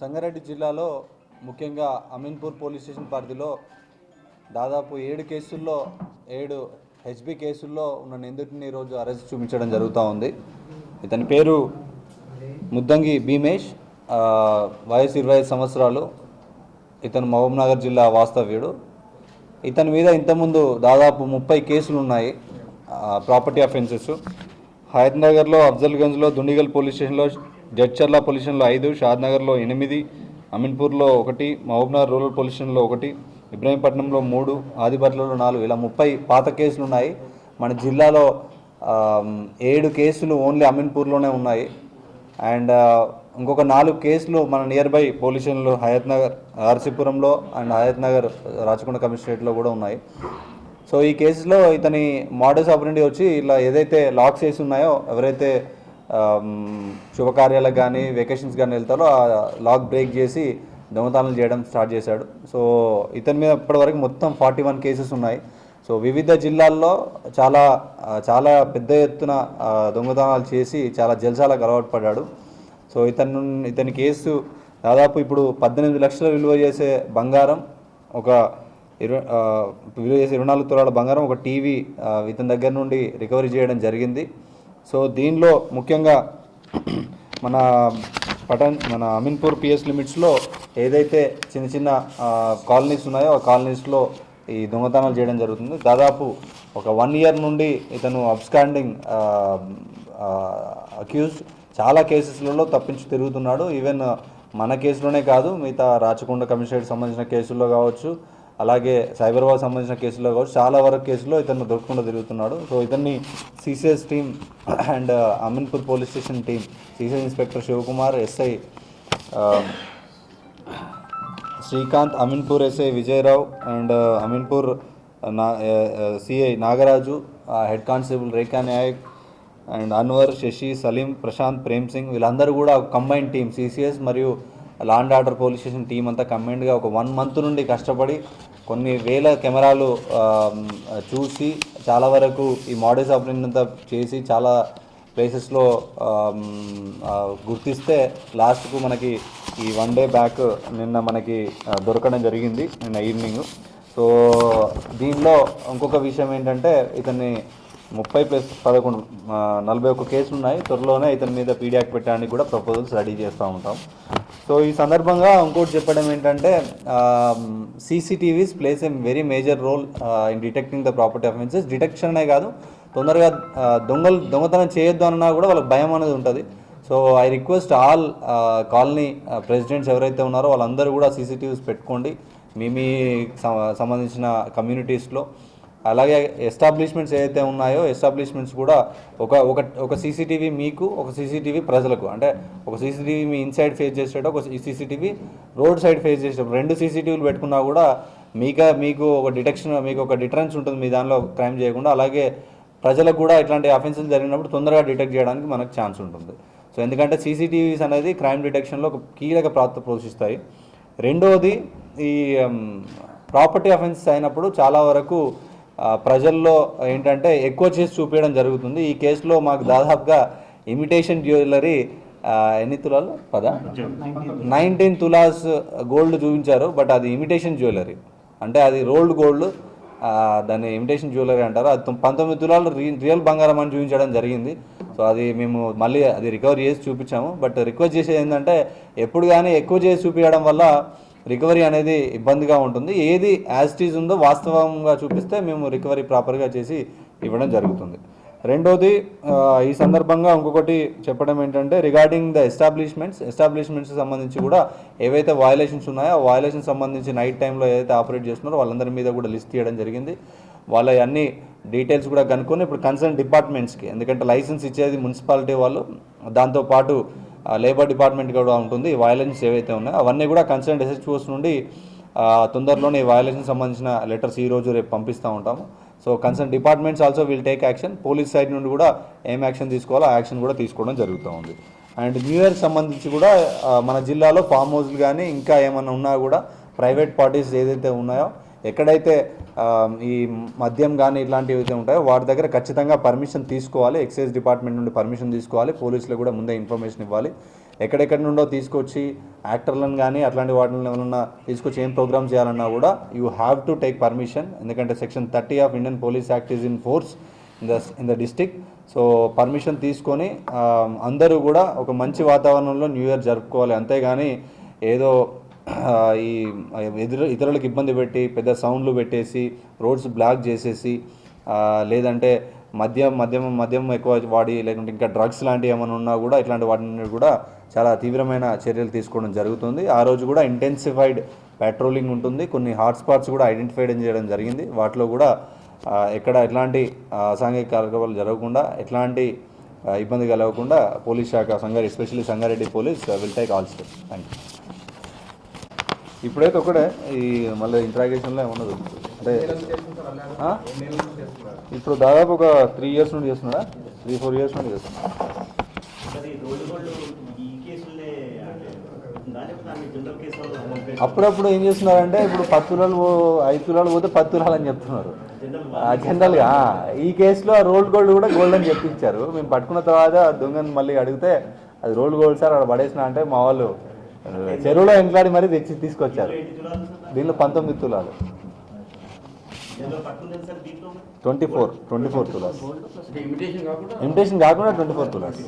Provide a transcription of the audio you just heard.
సంగారెడ్డి జిల్లాలో ముఖ్యంగా Ameenpur police station పరిధిలో దాదాపు ఏడు కేసుల్లో ఏడు హెచ్బి కేసుల్లో ఉన్న నిందితుడిని ఈరోజు అరెస్ట్ చూపించడం జరుగుతూ ఉంది. ఇతని పేరు ముద్దంగి భీమేష్. వయసు ఇరవై ఐదు సంవత్సరాలు. ఇతను మహబూబ్నగర్ జిల్లా వాస్తవ్యుడు. ఇతని మీద ఇంతకుముందు దాదాపు ముప్పై కేసులు ఉన్నాయి ప్రాపర్టీ అఫెన్సెస్ హయత్నగర్లో అఫ్జల్గంజ్లో దుండిగల్ పోలీస్ స్టేషన్లో జడ్చర్ల పొల్యూషన్లో ఐదు షాద్నగర్లో ఎనిమిది అమీన్పూర్లో ఒకటి మహబూబ్నగర్ రూరల్ పొల్యూషన్లో ఒకటి ఇబ్రహీంపట్నంలో మూడు ఆదిపట్లలో నాలుగు. ఇలా ముప్పై పాత కేసులు ఉన్నాయి మన జిల్లాలో ఏడు కేసులు ఓన్లీ అమీన్పూర్లోనే ఉన్నాయి. అండ్ ఇంకొక నాలుగు కేసులు మన near by police Hayat Nagar ఆర్సీపురంలో అండ్ హయత్ నగర్ రాచకొండ కమిషనరేట్లో కూడా ఉన్నాయి. సో ఈ కేసులో ఇతని మోడల్స్ ఆపరెండి వచ్చి ఇలా ఏదైతే లాక్స్ వేసి ఉన్నాయో ఎవరైతే శుభకార్యాలకు కానీ వెకేషన్స్ కానీ వెళ్తారో ఆ లాక్ బ్రేక్ చేసి దొంగతనాలు చేయడం స్టార్ట్ చేశాడు. సో ఇతని మీద ఇప్పటివరకు మొత్తం ఫార్టీ వన్ కేసెస్ ఉన్నాయి. సో వివిధ జిల్లాల్లో చాలా చాలా పెద్ద ఎత్తున దొంగతనాలు చేసి చాలా జల్సాలకు అలవాటు పడ్డాడు. సో ఇతను నుండి- ఇతని కేసు దాదాపు ఇప్పుడు పద్దెనిమిది లక్షల విలువ చేసే బంగారం ఒక ఇరవై విలువ చేసే ఇరవై నాలుగు తులాల బంగారం ఒక టీవీ ఇతని దగ్గర నుండి రికవరీ చేయడం జరిగింది. సో దీనిలో ముఖ్యంగా మన పటన్ మన అమీన్పూర్ పిఎస్ లిమిట్స్లో ఏదైతే చిన్న చిన్న కాలనీస్ ఉన్నాయో ఆ కాలనీస్లో ఈ దొంగతనాలు చేయడం జరుగుతుంది. దాదాపు ఒక వన్ ఇయర్ నుండి ఇతను అబ్స్కాండింగ్ అక్యూజ్ చాలా కేసెస్లలో తప్పించి తిరుగుతున్నాడు. ఈవెన్ మన కేసులోనే కాదు మిగతా రాచకొండ కమిషనరేట్ సంబంధించిన కేసుల్లో కావచ్చు అలాగే సైబరాబాద్ సంబంధించిన కేసులో కావచ్చు చాలా వరకు కేసులో ఇతను దొరకకుండా తిరుగుతున్నాడు. సో ఇతన్ని CCS team and uh, Ameenpur police station team CCS inspector Shivakumar SI uh, Srikanth Ameenpur SI Vijayarao and uh, Ameenpur నా CI Nagaraju head constable Rekha Nayak and Anwar Sashi Salim Prashant Prem Singh వీళ్ళందరూ కూడా combine team CCS మరియు land order police station team అంతా కమెండ్గా ఒక one month నుండి కష్టపడి కొన్ని వేల కెమెరాలు చూసి చాలా వరకు ఈ మోడల్స్ ఆపరేషన్ అంతా చేసి చాలా ప్లేసెస్లో గుర్తిస్తే లాస్ట్కు మనకి ఈ వన్ డే బ్యాక్ నిన్న మనకి దొరకడం జరిగింది నిన్న ఈవినింగ్ సో దీనిలో ఇంకొక విషయం ఏంటంటే ఇతన్ని ముప్పై ప్లస్ పదకొండు నలభై ఒక్క కేసులు ఉన్నాయి. త్వరలోనే ఇతని మీద పీడియాక్ పెట్టడానికి కూడా ప్రపోజల్స్ రెడీ చేస్తూ ఉంటాం. సో ఈ సందర్భంగా ఇంకోటి చెప్పడం ఏంటంటే CCTVs play a very major role in detecting the property offences డిటెక్షనే కాదు తొందరగా దొంగలు దొంగతనం చేయొద్దు అన్నా కూడా వాళ్ళకి భయం అనేది ఉంటుంది. So I request all colony presidents ఎవరైతే ఉన్నారో వాళ్ళందరూ కూడా సీసీటీవీస్ పెట్టుకోండి. మీ మీ సంబంధించిన కమ్యూనిటీస్లో. అలాగే ఎస్టాబ్లిష్మెంట్స్ ఏదైతే ఉన్నాయో ఎస్టాబ్లిష్మెంట్స్ కూడా ఒక ఒక ఒక సీసీటీవీ మీకు ఒక సీసీటీవీ ప్రజలకు. అంటే ఒక సీసీటీవీ మీ ఇన్సైడ్ ఫేస్ చేసేటప్పుడు ఒక సీసీటీవీ రోడ్ సైడ్ ఫేస్ చేసేటప్పుడు రెండు సీసీటీవీలు పెట్టుకున్నా కూడా మీక మీకు ఒక డిటెక్షన్ మీకు ఒక డిటరెన్స్ ఉంటుంది మీ దానిలో క్రైమ్ చేయకుండా. అలాగే ప్రజలకు కూడా ఇట్లాంటి అఫెన్సెస్ జరిగినప్పుడు తొందరగా డిటెక్ట్ చేయడానికి మనకు ఛాన్స్ ఉంటుంది. సో ఎందుకంటే సీసీటీవీస్ అనేది క్రైమ్ డిటెక్షన్లో ఒక కీలక పాత్ర పోషిస్తాయి. రెండవది ఈ ప్రాపర్టీ అఫెన్సెస్ అయినప్పుడు చాలా వరకు ప్రజల్లో ఏంటంటే ఎక్కువ చేసి చూపించడం జరుగుతుంది. ఈ కేసులో మాకు దాదాపుగా ఇమిటేషన్ జ్యువెలరీ ఎన్ని తులాలు? పదా? నైన్టీన్ తులాస్ గోల్డ్ చూపించారు బట్ అది ఇమిటేషన్ జ్యువెలరీ. అంటే అది రోల్డ్ గోల్డ్ దాన్ని ఇమిటేషన్ జ్యువెలరీ అంటారు. అది పంతొమ్మిది తులాలు రి- రియల్ బంగారం అని చూపించడం జరిగింది. సో అది మేము మళ్ళీ అది రికవరీ చేసి చూపించాము. బట్ రిక్వెస్ట్ చేసేది ఏంటంటే ఎప్పుడు కానీ ఎక్కువ చేసి చూపించడం వల్ల రికవరీ అనేది ఇబ్బందిగా ఉంటుంది. ఏది యాజిటీజ్ ఉందో వాస్తవంగా చూపిస్తే మేము రికవరీ ప్రాపర్గా చేసి ఇవ్వడం జరుగుతుంది. రెండోది ఈ సందర్భంగా ఇంకొకటి చెప్పడం ఏంటంటే రిగార్డింగ్ ద ఎస్టాబ్లిష్మెంట్స్ ఎస్టాబ్లిష్మెంట్స్ సంబంధించి కూడా ఏవైతే వయలేషన్స్ ఉన్నాయో ఆ వయలేషన్ సంబంధించి నైట్ టైంలో ఏదైతే ఆపరేట్ చేస్తున్నారో వాళ్ళందరి మీద కూడా లిస్ట్ తీయడం జరిగింది. వాళ్ళ అన్ని డీటెయిల్స్ కూడా కనుక్కొని ఇప్పుడు కన్సర్న్ డిపార్ట్మెంట్స్కి ఎందుకంటే లైసెన్స్ ఇచ్చేది మున్సిపాలిటీ వాళ్ళు దాంతోపాటు లేబర్ డిపార్ట్మెంట్ కూడా ఉంటుంది. వయలెన్స్ ఏవైతే ఉన్నాయో అవన్నీ కూడా కన్సర్న్ ఎస్హెచ్ఓస్ నుండి తొందరలోనే ఈ వయలేషన్ సంబంధించిన లెటర్స్ ఈ రోజు రేపు పంపిస్తూ ఉంటాము. So concern departments also will take action police side నుండి కూడా ఏం యాక్షన్ తీసుకోవాలో ఆ యాక్షన్ కూడా తీసుకోవడం జరుగుతూ ఉంది. అండ్ న్యూ ఇయర్ సంబంధించి కూడా మన జిల్లాలో ఫామ్ హౌస్లు కానీ ఇంకా ఏమైనా ఉన్నా కూడా ప్రైవేట్ పార్టీస్ ఏదైతే ఉన్నాయో ఎక్కడైతే ఈ మద్యం కానీ ఇట్లాంటివి అయితే ఉంటాయో వాటి దగ్గర ఖచ్చితంగా పర్మిషన్ తీసుకోవాలి. ఎక్సైజ్ డిపార్ట్మెంట్ నుండి పర్మిషన్ తీసుకోవాలి. పోలీసులు కూడా ముందే ఇన్ఫర్మేషన్ ఇవ్వాలి. ఎక్కడెక్కడి నుండో తీసుకొచ్చి యాక్టర్లను కానీ అట్లాంటి వాటిని ఏమన్నా తీసుకొచ్చి ఏం ప్రోగ్రామ్ చేయాలన్నా కూడా you have to take permission. ఎందుకంటే section thirty of Indian police act is in force in the in the district so permission తీసుకొని అందరూ కూడా ఒక మంచి వాతావరణంలో న్యూ ఇయర్ జరుపుకోవాలి. అంతేగాని ఏదో ఈ ఎదురు ఇతరులకు ఇబ్బంది పెట్టి పెద్ద సౌండ్లు పెట్టేసి రోడ్స్ బ్లాక్ చేసేసి లేదంటే మద్యం మద్యం మద్యం ఎక్కువ వాడి లేకుంటే ఇంకా డ్రగ్స్ లాంటివి ఏమైనా ఉన్నా కూడా ఇట్లాంటి వాటిని కూడా చాలా తీవ్రమైన చర్యలు తీసుకోవడం జరుగుతుంది. ఆ రోజు కూడా ఇంటెన్సిఫైడ్ పెట్రోలింగ్ ఉంటుంది. కొన్ని హాట్స్పాట్స్ కూడా ఐడెంటిఫై చేయడం జరిగింది. వాటిలో కూడా ఎక్కడ ఎట్లాంటి అసాంఘిక కార్యక్రమాలు జరగకుండా ఎట్లాంటి ఇబ్బంది కలగకుండా పోలీస్ శాఖ Sangareddy especially Sangareddy police will take all steps thank you ఇప్పుడైతే ఒకటే ఈ మళ్ళీ ఇంట్రాగేషన్లో ఏమన్నా దొరుకుతుంది అంటే? ఇప్పుడు దాదాపు ఒక త్రీ ఇయర్స్ నుండి చేస్తున్నాడా? త్రీ ఫోర్ ఇయర్స్ నుండి చేస్తున్నాడా. అప్పుడప్పుడు ఏం చేస్తున్నారంటే ఇప్పుడు పది తులాలు ఐదు తులాలు పోతే పది తులాలు అని చెప్తున్నారు జనరల్గా ఈ కేసులో రోల్డ్ గోల్డ్ కూడా గోల్డ్ అని చెప్పించారు. మేము పట్టుకున్న తర్వాత దొంగని మళ్ళీ అడిగితే అది రోల్డ్ గోల్డ్ సార్ అక్కడ పడేసిన అంటే మా వాళ్ళు చెరువులో ఎంట్లాడి మరీ తెచ్చి తీసుకొచ్చారు? దీనిలో పంతొమ్మిది తులాలు. Twenty four twenty four tolas imitation కాకుండా ఇమిటేషన్ కాకుండా ట్వంటీ ఫోర్ తులాస్